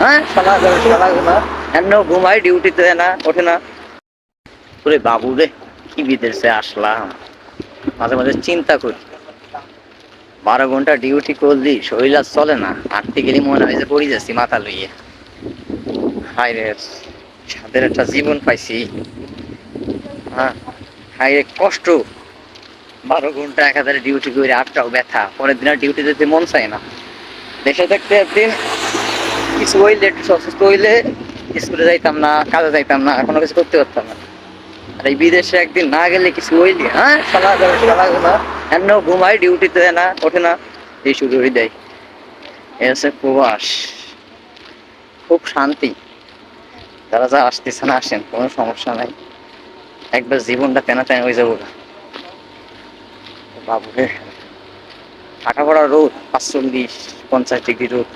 হ্যাঁ? শালা ঘুমাই ডিউটিতে না, ওঠে না। ওরে বাবু রে, কি বিদেশে আসলাম? মাঝে মাঝে চিন্তা করি। বারো ঘণ্টা ডিউটি করলি, শরীর আর চলে না। হাঁটতে গেলে মনে হয় যে পড়ে যাচ্ছি মাথা লইয়ে। হাই রে সাদের একটা জীবন পাইছি। হ্যাঁ হাই রে, কষ্ট। বারো ঘণ্টা এক একাধারে ডিউটি করে আটটাও ব্যথা। পরের দিন আর ডিউটি যেতে মন চায় না। দেশে থাকতে একদিন কিছু হইলে, একটু অসুস্থ হইলে স্কুলে যাইতাম না, কাজে যাইতাম না কোনো কিছু করতে পারতাম না। আর এই বিদেশে একদিন না গেলে কিছু হইলি হ্যাঁ শালা শালাগুলো এমন ঘুমাই ডিউটিতে না, ওঠে না, এই শুরু দেয়। এ হচ্ছে প্রবাস। খুব শান্তি। তারা যা আসতেছে না আসেন, কোনো সমস্যা নাই। একবার জীবনটা তেনা তেনা হয়ে যাব বাবুরে ঢাকা পড়া রোদ, পাঁচচল্লিশ, পঞ্চাশ ডিগ্রি রোদ।